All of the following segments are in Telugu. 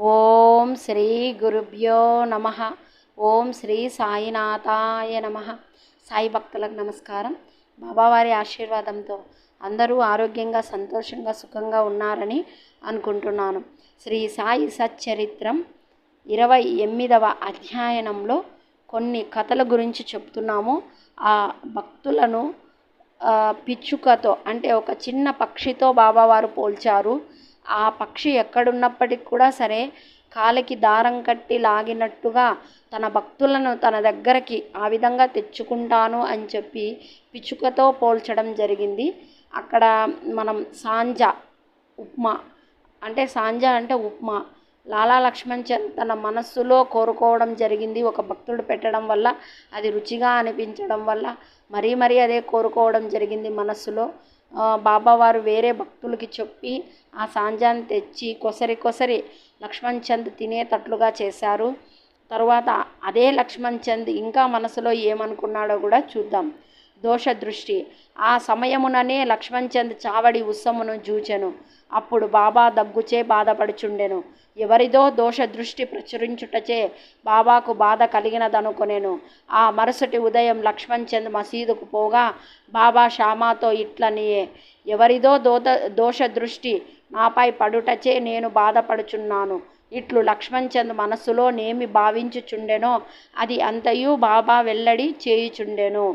ఓం శ్రీ గురుభ్యో నమ. ఓం శ్రీ సాయినాథాయ నమ. సాయి భక్తులకు నమస్కారం. బాబావారి ఆశీర్వాదంతో అందరూ ఆరోగ్యంగా సంతోషంగా సుఖంగా ఉన్నారని అనుకుంటున్నాను. శ్రీ సాయి సచ్చరిత్రం ఇరవై ఎనిమిదవ అధ్యయనంలో కొన్ని కథల గురించి చెప్తున్నాము. ఆ భక్తులను పిచ్చుకతో అంటే ఒక చిన్న పక్షితో బాబావారు పోల్చారు. ఆ పక్షి ఎక్కడున్నప్పటికి కూడా సరే కాలికి దారం కట్టి లాగినట్టుగా తన భక్తులను తన దగ్గరకి ఆ విధంగా తెచ్చుకుంటాను అని చెప్పి పిచ్చుకతో పోల్చడం జరిగింది. అక్కడ మనం సాంజ ఉప్మా అంటే సాంజ అంటే ఉప్మా. లాలా లక్ష్మణ్ చంద్ తన మనస్సులో కోరుకోవడం జరిగింది. ఒక భక్తుడు పెట్టడం వల్ల అది రుచిగా అనిపించడం వల్ల మరీ మరీ అదే కోరుకోవడం జరిగింది మనస్సులో. బాబావారు వేరే భక్తులకి చెప్పి ఆ సాంజాన్ని తెచ్చి కొసరి కొసరి లక్ష్మణ్ చంద్ తినేటట్లుగా చేశారు. తరువాత అదే లక్ష్మణ్ చంద్ ఇంకా మనసులో ఏమనుకున్నాడో కూడా చూద్దాం. దోష దృష్టి ఆ సమయముననే లక్ష్మణ్చంద్ చావడి ఉత్సమును జూచెను. అప్పుడు బాబా దగ్గుచే బాధపడుచుండెను. ఎవరిదో దోష దృష్టి ప్రచురించుటచే బాబాకు బాధ కలిగినదనుకొనెను. ఆ మరుసటి ఉదయం లక్ష్మణ్ చంద్ మసీదుకు పోగా బాబా షామాతో ఇట్లనియే. ఎవరిదో దోత దోష దృష్టి నాపై పడుటచే నేను బాధపడుచున్నాను. ఇట్లు లక్ష్మణ్ చంద్ మనస్సులో నేమి భావించుచుండెనో అది అంతయు బాబా వెల్లడి చేయుచుండెను.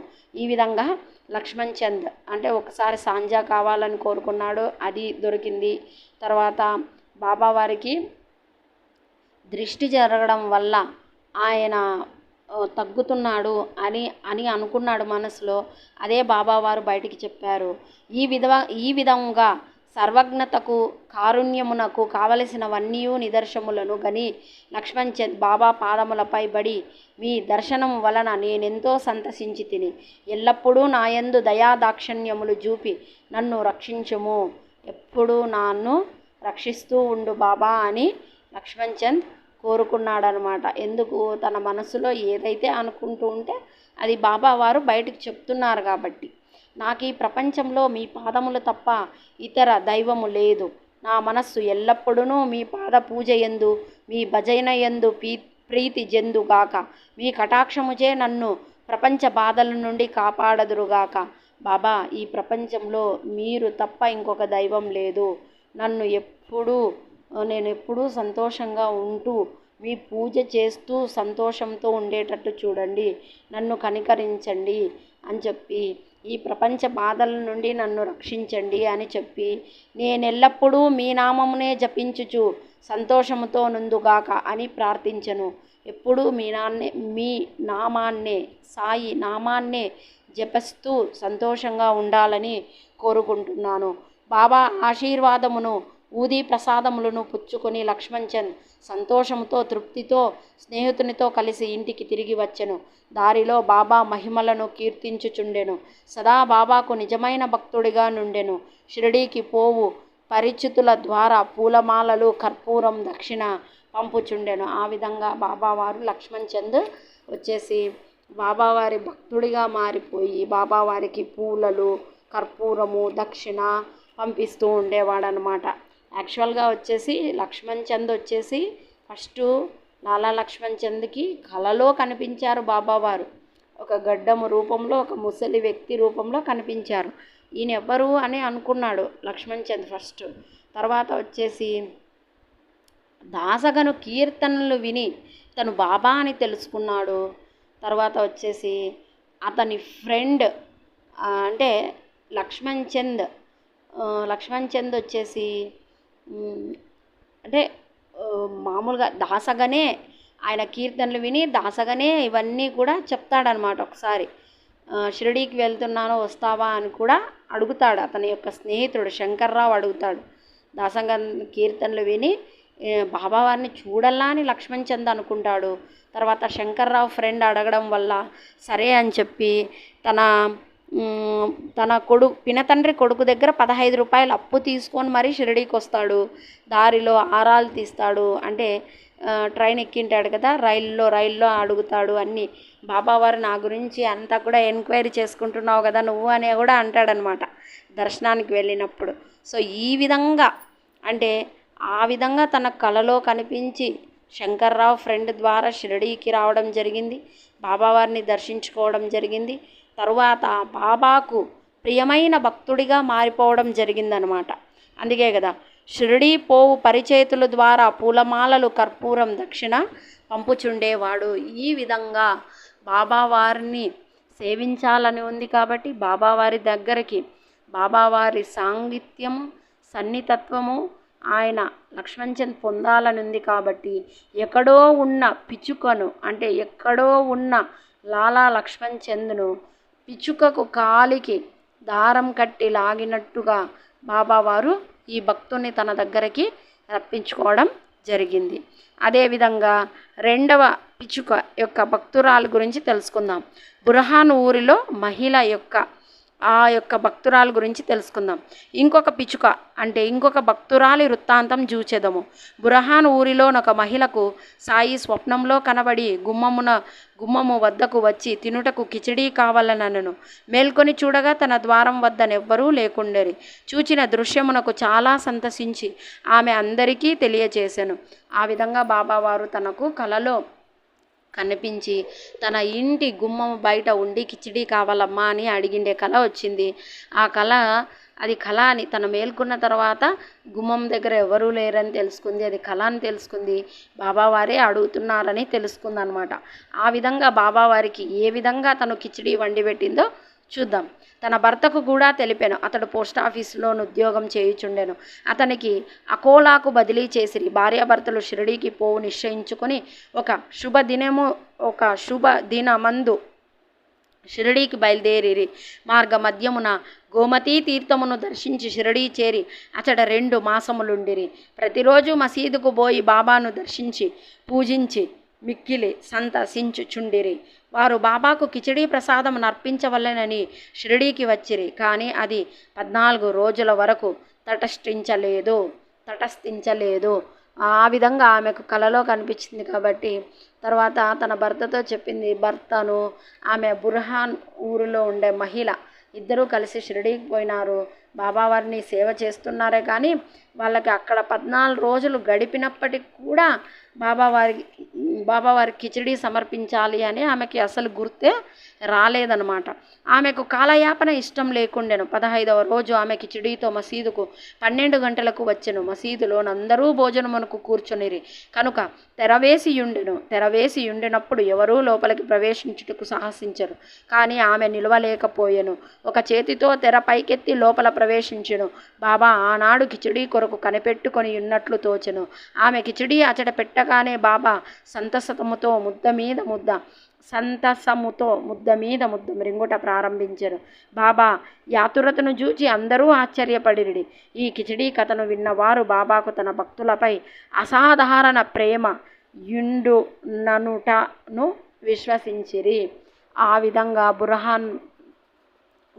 ఈ విధంగా లక్ష్మణ్ చంద్ అంటే ఒకసారి సాంజా కావాలని కోరుకున్నాడు అది దొరికింది. తర్వాత బాబా వారికి దృష్టి జరగడం వల్ల ఆయన తగ్గుతున్నాడు అని అని అనుకున్నాడు మనసులో. అదే బాబావారు బయటికి చెప్పారు. ఈ విధ ఈ విధంగా సర్వజ్ఞతకు కారుణ్యమునకు కావలసినవన్నీ నిదర్శములను గని లక్ష్మణ్ చంద్ బాబా పాదములపై బడి మీ దర్శనం వలన నేనెంతో సంతసించి తిని ఎల్లప్పుడూ నాయందు దయాదాక్షిణ్యములు చూపి నన్ను రక్షించుము. ఎప్పుడూ నన్ను రక్షిస్తూ ఉండు బాబా అని లక్ష్మణ్ చంద్ కోరుకున్నాడనమాట. ఎందుకు? తన మనసులో ఏదైతే అనుకుంటూ ఉంటే అది బాబా వారు బయటికి చెప్తున్నారు కాబట్టి. నాకు ఈ ప్రపంచంలో మీ పాదములు తప్ప ఇతర దైవము లేదు. నా మనస్సు ఎల్లప్పుడూ మీ పాద పూజ ఎందు మీ భజన ఎందు పీ ప్రీతి జందుగాక మీ కటాక్షముచే నన్ను ప్రపంచ బాధల నుండి కాపాడదురుగాక బాబా ఈ ప్రపంచంలో మీరు తప్ప ఇంకొక దైవం లేదు. నన్ను ఎప్పుడూ నేను ఎప్పుడూ సంతోషంగా ఉంటూ మీ పూజ చేస్తూ సంతోషంతో ఉండేటట్టు చూడండి. నన్ను కనికరించండి అని చెప్పి ఈ ప్రపంచ బాధల నుండి నన్ను రక్షించండి అని చెప్పి నేనెల్లప్పుడూ మీ నామమునే జపించుచు సంతోషముతో నుందుగాక అని ప్రార్థించను. ఎప్పుడూ మీ నాన్నే మీ నామాన్నే సాయి నామాన్నే జపిస్తూ సంతోషంగా ఉండాలని కోరుకుంటున్నాను. బాబా ఆశీర్వాదమును ఊది ప్రసాదములను పుచ్చుకొని లక్ష్మణ్ చంద్ సంతోషంతో తృప్తితో స్నేహితునితో కలిసి ఇంటికి తిరిగి వచ్చెను. దారిలో బాబా మహిమలను కీర్తించుచుండెను. సదా బాబాకు నిజమైన భక్తుడిగా నుండెను. షిరిడీకి పోవు పరిచితుల ద్వారా పూలమాలలు కర్పూరం దక్షిణ పంపుచుండెను. ఆ విధంగా బాబావారు లక్ష్మణ్ చంద్ వచ్చేసి బాబావారి భక్తుడిగా మారిపోయి బాబావారికి పూలలు కర్పూరము దక్షిణ పంపిస్తూ ఉండేవాడనమాట యాక్చువల్గా వచ్చేసి లక్ష్మణ్ చంద్ వచ్చేసి ఫస్ట్ లాలా లక్ష్మణ్ చంద్కి కలలో కనిపించారు బాబావారు ఒక గడ్డము రూపంలో ఒక ముసలి వ్యక్తి రూపంలో కనిపించారు. ఈయన ఎవ్వరు అని అనుకున్నాడు లక్ష్మణ్ చంద్ ఫస్ట్. తర్వాత వచ్చేసి దాసగను కీర్తనలు విని తను బాబా అని తెలుసుకున్నాడు. తర్వాత వచ్చేసి అతని ఫ్రెండ్ అంటే లక్ష్మణ్ చంద్ లక్ష్మణ్ చంద్ వచ్చేసి అంటే మామూలుగా దాసగానే ఆయన కీర్తనలు విని దాసగానే ఇవన్నీ కూడా చెప్తాడనమాట ఒకసారి. షిరిడీకి వెళ్తున్నాను వస్తావా అని కూడా అడుగుతాడు అతని యొక్క స్నేహితుడు. శంకర్రావు అడుగుతాడు. దాసంగ కీర్తనలు విని బాబావారిని చూడాలా అని లక్ష్మణ్ చంద్ అనుకుంటాడు. తర్వాత శంకర్రావు ఫ్రెండ్ అడగడం వల్ల సరే అని చెప్పి తన తన కొడుకు పినతండ్రి కొడుకు దగ్గర పదహైదు రూపాయలు అప్పు తీసుకొని మరీ షిరిడీకి వస్తాడు. దారిలో ఆరాలు తీస్తాడు. అంటే ట్రైన్ ఎక్కింటాడు కదా రైల్లో రైల్లో అడుగుతాడు అన్నీ. బాబావారు నా గురించి అంతా కూడా ఎంక్వైరీ చేసుకుంటున్నావు కదా నువ్వు అనే కూడా అంటాడనమాట దర్శనానికి వెళ్ళినప్పుడు. సో ఈ విధంగా అంటే ఆ విధంగా తన కలలో కనిపించి శంకర్రావు ఫ్రెండ్ ద్వారా షిరిడీకి రావడం జరిగింది. బాబావారిని దర్శించుకోవడం జరిగింది. తరువాత బాబాకు ప్రియమైన భక్తుడిగా మారిపోవడం జరిగిందనమాట. అందుకే కదా షిరిడీ పోవు పరిచేతుల ద్వారా పూలమాలలు కర్పూరం దక్షిణ పంపుచుండేవాడు. ఈ విధంగా బాబావారిని సేవించాలని ఉంది కాబట్టి బాబావారి దగ్గరికి బాబావారి సాంగిత్యము సన్నితత్వము ఆయన లక్ష్మణ్చంద్ పొందాలని ఉంది కాబట్టి ఎక్కడో ఉన్న పిచ్చుకను అంటే ఎక్కడో ఉన్న లాలా లక్ష్మణ్ చంద్ను పిచ్చుకకు కాలికి దారం కట్టి లాగినట్టుగా బాబావారు ఈ భక్తుని తన దగ్గరికి రప్పించుకోవడం జరిగింది. అదేవిధంగా రెండవ పిచ్చుక యొక్క భక్తురాలు గురించి తెలుసుకుందాం. బురహాన్ ఊరిలో మహిళ యొక్క ఆ యొక్క భక్తురాలు గురించి తెలుసుకుందాం. ఇంకొక పిచ్చుక అంటే ఇంకొక భక్తురాలి వృత్తాంతం చూచెదము బురహాన్ ఊరిలోనొక ఒక మహిళకు సాయి స్వప్నంలో కనబడి గుమ్మమున గుమ్మము వద్దకు వచ్చి తినుటకు కిచిడీ కావాలనను మేల్కొని చూడగా తన ద్వారం వద్దనెవ్వరూ లేకుండేరి. చూచిన దృశ్యమునకు చాలా సంతసించి ఆమె అందరికీ తెలియచేశాను ఆ విధంగా బాబావారు తనకు కలలో కనిపించి తన ఇంటి గుమ్మం బయట ఉండి కిచిడీ కావాలమ్మా అని అడిగిండే కళ వచ్చింది. ఆ కళ అది కళ అని తను మేల్కొన్న తర్వాత గుమ్మం దగ్గర ఎవరూ లేరని తెలుసుకుంది. అది కళ అని తెలుసుకుంది. బాబావారే అడుగుతున్నారని తెలుసుకుందనమాట ఆ విధంగా బాబావారికి ఏ విధంగా తను కిచిడి వండి పెట్టిందో చూద్దాం. తన భర్తకు కూడా తెలిపాను. అతడు పోస్ట్ ఆఫీసులోను ఉద్యోగం చేయుచుండెను. అతనికి అకోలాకు బదిలీ చేసిరి భార్యాభర్తలు షిరిడీకి పోవు నిశ్చయించుకొని ఒక శుభ దినము ఒక శుభ దినమందు షిరిడీకి బయలుదేరిరి. మార్గ మధ్యమున గోమతీ తీర్థమును దర్శించి షిరిడీ చేరి అతడ రెండు మాసములుండిరి. ప్రతిరోజు మసీదుకు పోయి బాబాను దర్శించి పూజించి మిక్కిలి సంతసించుచుండిరి. వారు బాబాకు కిచిడీ ప్రసాదం నర్పించవలెనని షిరిడీకి వచ్చిరి కానీ అది పద్నాలుగు రోజుల వరకు తటస్థించలేదు తటస్థించలేదు. ఆ విధంగా ఆమెకు కలలో కనిపించింది కాబట్టి తర్వాత తన భర్తతో చెప్పింది భర్తను ఆమె బుర్హాన్ ఊరిలో ఉండే మహిళ ఇద్దరూ కలిసి షిరిడీకి పోయినారు బాబావారిని సేవ చేస్తున్నారే కానీ వాళ్ళకి అక్కడ పద్నాలుగు రోజులు గడిపినప్పటికి కూడా బాబావారి బాబావారి కిచిడి సమర్పించాలి అని ఆమెకి అసలు గుర్తే రాలేదనమాట ఆమెకు కాలయాపన ఇష్టం లేకుండెను. పదహైదవ రోజు ఆమె కిచడీతో మసీదుకు పన్నెండు గంటలకు వచ్చెను. మసీదులోనందరూ భోజనమునకు కూర్చొనిరి. కనుక తెరవేసి ఉండెను తెరవేసి ఉండినప్పుడు ఎవరూ లోపలికి ప్రవేశించుటకు సాహసించరు. కానీ ఆమె నిలవలేకపోయెను. ఒక చేతితో తెర పైకెత్తి లోపల ప్రవేశించెను. బాబా ఆనాడు కిచిడీ కొరకు కనిపెట్టుకొని ఉన్నట్లు తోచెను. ఆమె కిచిడీ అచట పెట్టగానే బాబా సంతసతముతో ముద్ద మీద ముద్ద సంతసముతో ముద్ద మీద ముద్ద మృంగుట ప్రారంభించారు బాబా యాతురతను చూచి అందరూ ఆశ్చర్యపడిరి ఈ కిచిడీ కథను విన్నవారు బాబాకు తన భక్తులపై అసాధారణ ప్రేమ యుండు ననుటను విశ్వసించిరి. ఆ విధంగా బుర్హాన్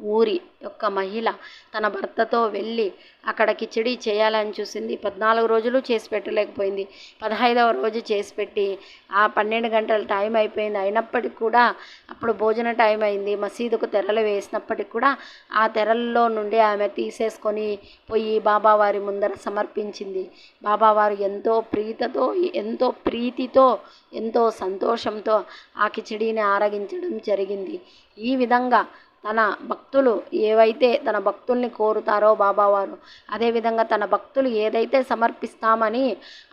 ఊరి యొక్క మహిళ తన భర్తతో వెళ్ళి అక్కడ కిచడీ చేయాలని చూసింది. పద్నాలుగు రోజులు చేసి పెట్టలేకపోయింది. పదహైదవ రోజు చేసి పెట్టి ఆ పన్నెండు గంటల టైం అయిపోయింది. అయినప్పటికీ కూడా అప్పుడు భోజన టైం అయింది. మసీదుకు తెరలు వేసినప్పటికి కూడా ఆ తెరల్లో నుండి ఆమె తీసేసుకొని పోయి బాబావారి ముందర సమర్పించింది. బాబావారు ఎంతో ప్రీతతో ఎంతో ప్రీతితో ఎంతో సంతోషంతో ఆ కిచడీని ఆరగించడం జరిగింది. ఈ విధంగా తన భక్తులు ఏవైతే తన భక్తుల్ని కోరుతారో బాబావారు అదేవిధంగా తన భక్తులు ఏదైతే సమర్పిస్తామని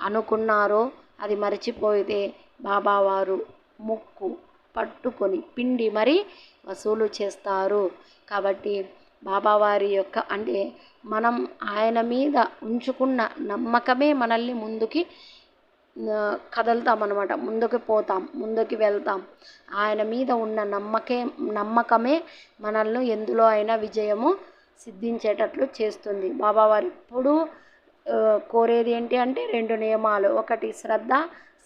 అనుకున్నారో అది మర్చిపోయితే బాబావారు ముక్కు పట్టుకొని పిండి మరి వసూలు చేస్తారు. కాబట్టి బాబావారి యొక్క అంటే మనం ఆయన మీద ఉంచుకున్న నమ్మకమే మనల్ని ముందుకి ఆ, కదులుతామన్నమాట ముందుకు పోతాం ముందుకు వెళ్తాం. ఆయన మీద ఉన్న నమ్మకే నమ్మకమే మనల్ని ఎందులో అయినా విజయము సిద్ధించేటట్లు చేస్తుంది. బాబావారు ఎప్పుడూ కోరేది ఏంటి అంటే రెండు నియమాలు. ఒకటి శ్రద్ధ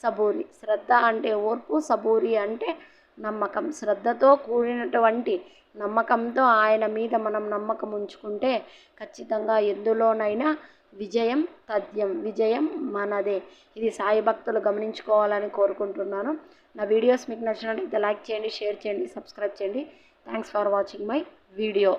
సబూరి. శ్రద్ధ అంటే ఓర్పు సబూరి అంటే నమ్మకం. శ్రద్ధతో కూడినటువంటి నమ్మకంతో ఆయన మీద మనం నమ్మకం ఉంచుకుంటే ఖచ్చితంగా ఎందులోనైనా విజయం తథ్యం విజయం మనదే. ఇది సాయి భక్తులు గమనించుకోవాలని కోరుకుంటున్నాను. నా వీడియోస్ మీకు నచ్చినట్లయితే లైక్ చేయండి షేర్ చేయండి సబ్స్క్రైబ్ చేయండి. Thanks for watching my video